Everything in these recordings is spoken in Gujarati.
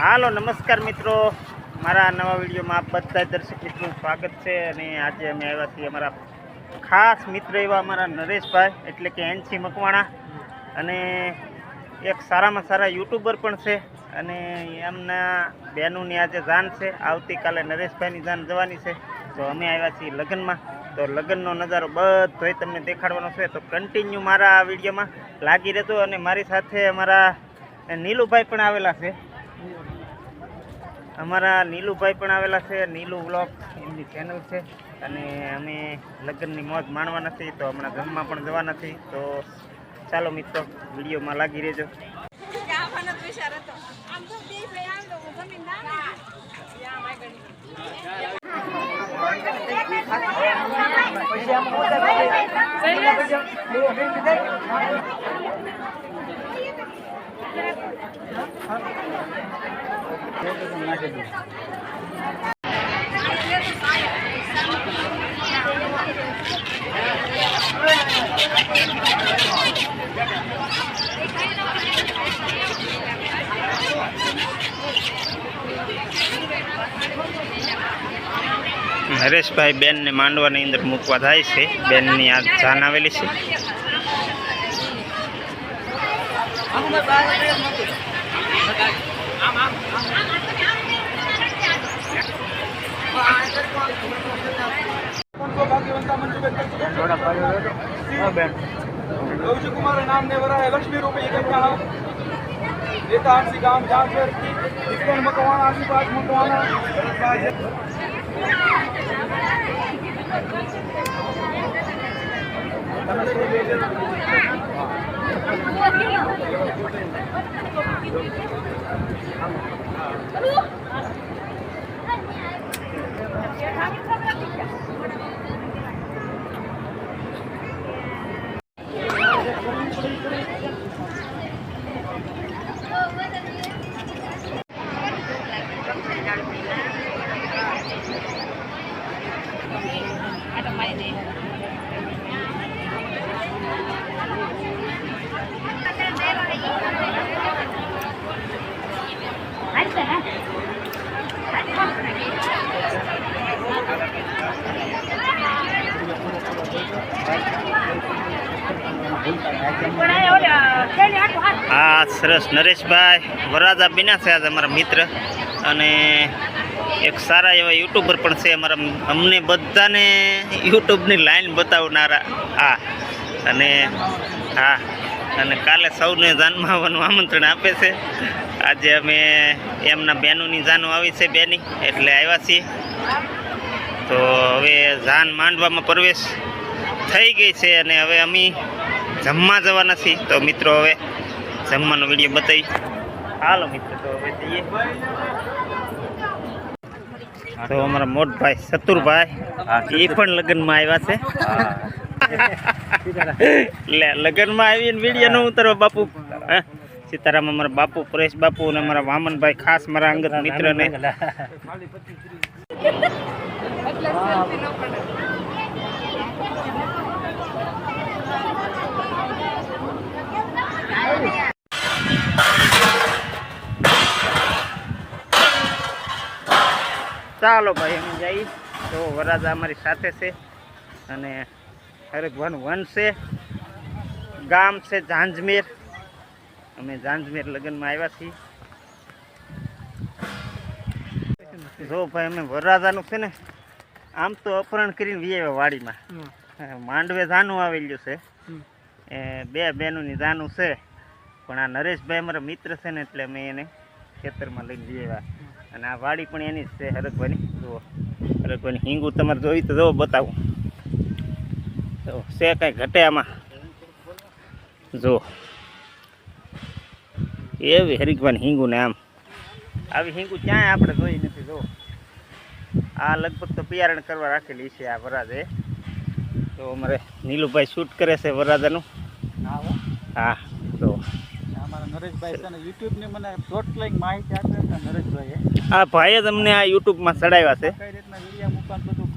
હાલો, નમસ્કાર મિત્રો. મારા નવા વિડીયોમાં આપ બધા દર્શક મિત્રોનું સ્વાગત છે અને આજે અમે આવ્યા છીએ અમારા ખાસ મિત્ર એવા અમારા નરેશભાઈ, એટલે કે એનસી મકવાણા. અને એક સારામાં સારા યુટ્યુબર પણ છે અને એમના બહેનોની આજે જાન છે. આવતીકાલે નરેશભાઈની જાન જવાની છે. તો અમે આવ્યા છીએ લગ્નમાં. તો લગ્નનો નજારો બધોય તમને દેખાડવાનો છે. તો કન્ટિન્યુ મારા આ વિડીયોમાં લાગી રહેતો અને મારી સાથે અમારા નીલુભાઈ પણ આવેલા છે. અમારા નીલુભાઈ પણ આવેલા છે, નીલુ વ્લોગ એમની ચેનલ છે. અને અમે લગ્નની મોજ માણવા નથી, તો હમણાં જમવા પણ જવા નથી. તો ચાલો મિત્રો, વિડીયોમાં લાગી રહેજો. Thank જ વિચાર હતો આમ તો બે ભાઈ આમ તો જમીન ના નરેશભાઈ બેનને માંડવાની અંદર મૂકવા થાય છે. બેનની આ જાન આવેલી છે ಗೌಜು ಕುಮಾರ ನಾಮ್ ನೆವರ ಲಕ್ಷ್ಮಿ ರೂಪೆ ಕಟ್ಟಣ ये काम से काम जान कर इसको मकवाना आगे पास मकवाना Hello. આ સરસ નરેશભાઈ વરાજા બીના છે આજે અમારા મિત્ર. અને એક સારા એવા યુટ્યુબર પણ છે અમારા અમને બધાને યુટ્યુબની લાઈન બતાવનારા હા અને હા, અને કાલે સૌને જાનમાં આવવાનું આમંત્રણ આપે છે. આજે અમે એમના બહેનોની જાનો આવી છે બેની, એટલે આવ્યા છીએ. તો હવે જાન માંડવામાં પ્રવેશ થઈ ગઈ છે અને હવે અમે જમવા જવાના છીએ. તો મિત્રો, હવે જમવાનો વીડિયો બતાવી. હાલો મિત્રો તો હવે જઈએ. તો અમારા મોટભાઈ સતુરભાઈ એ પણ લગ્નમાં આવ્યા છે. લે લગ્નમાં આવીને વીડિયો ન ઉતરવા બાપુ. હા? સીતારામ અમારા બાપુ પરેશ બાપુ અને અમારા વામનભાઈ ખાસ મારા અંગત મિત્રને. ચાલો ભાઈ અમે જઈએ. તો વરાજા અમારી સાથે છે અને હરેક વન છે. ગામ છે ઝાંઝમેર. અમે ઝાંઝમેર લગ્નમાં આવ્યા છીએ. જો ભાઈ અમે વરરાજાનું છે ને આમ તો અપહરણ કરીને વી વાડીમાં. માંડવે જાનું આવેલું છે. એ બે બહેનોની જાનું છે. પણ આ નરેશભાઈ અમારા મિત્ર છે ને એટલે અમે એને ખેતરમાં લઈને વી આવ્યા. અને આ વાડી પણ એની જ છે હરકવાની જુઓ હરકવાની હિંગું તમારે જોઈ તો જુઓ બતાવું. તો છે કાંઈ ઘટે આમાં? જુઓ. એવી હરિકવાની હિંગું ને આમ. આવી હિંગુ ક્યાંય આપણે જોઈ નથી જુઓ. આ લગભગ તો પિયારણ કરવા રાખેલી છે આ વરાજે તો અમારે નીલુભાઈ શૂટ કરે છે વરાજાનું હા તો નરેશભાઈ છે ને યુટ્યુબની મને ટોટલ માહિતી આપે છે નરેશભાઈએ. આ ભાઈએ તમને આ યુટ્યુબમાં ચડાવ્યા છે. કઈ રીતના વીડિયો મૂકવાનું બધું.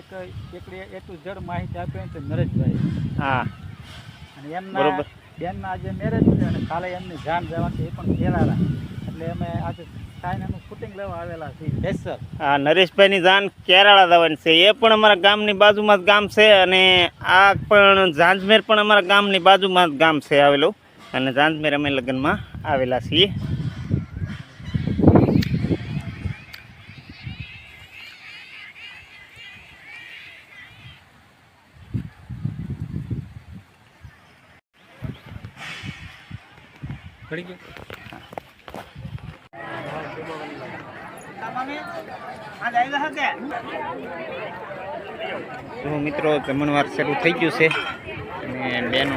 એક એકડી એ ટુ ઝેડ માહિતી આપે છે નરેશભાઈ હા. અને એમના બરોબર. બેનના આજે મેરેજ છે અને કાલે એમની જાન જવાની એ પણ કહેવાના એટલે અમે આજે આ નરેશભાઈની જાન કેરાળા દવાની છે. એ પણ અમારા ગામની બાજુમાં જ ગામ છે અને આ પણ ઝાંઝમેર પણ અમારા ગામની બાજુમાં જ ગામ છે આવેલું. અને ઝાંઝમેર અમે લગ્નમાં આવેલા છીએ. મિત્રો જમણવાર શરૂ થઈ ગયું છે. અને બેનો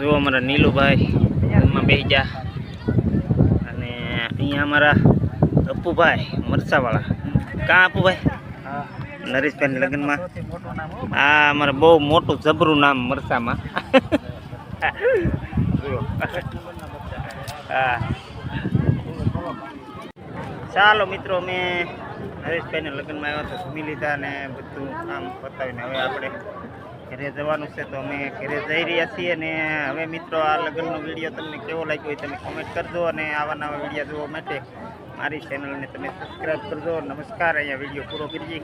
જુઓ અમારા નીલુભાઈ એમાં બે જા અને અહીંયા અમારા અપ્પુભાઈ મરસાવાળા કાં અપ્પુભાઈ? નરેશભાઈ લગ્નમાં. આ અમારે બહુ મોટું જબરું નામ મરસામાં ચાલો મિત્રો, અમે નરેશભાઈને લગ્નમાં આવ્યા તો સુમી લીધા અને બધું આમ પતાવીને હવે આપણે ઘરે જવાનું છે તો અમે ઘરે જઈ રહ્યા છીએ અને હવે મિત્રો આ લગ્નનો વીડિયો તમને કેવો લાગ્યો હોય તમે કોમેન્ટ કરજો અને આવા નવા વીડિયો જોવા માટે મારી ચેનલને તમે સબસ્ક્રાઈબ કરજો. નમસ્કાર. અહીંયા વીડિયો પૂરો કરીએ.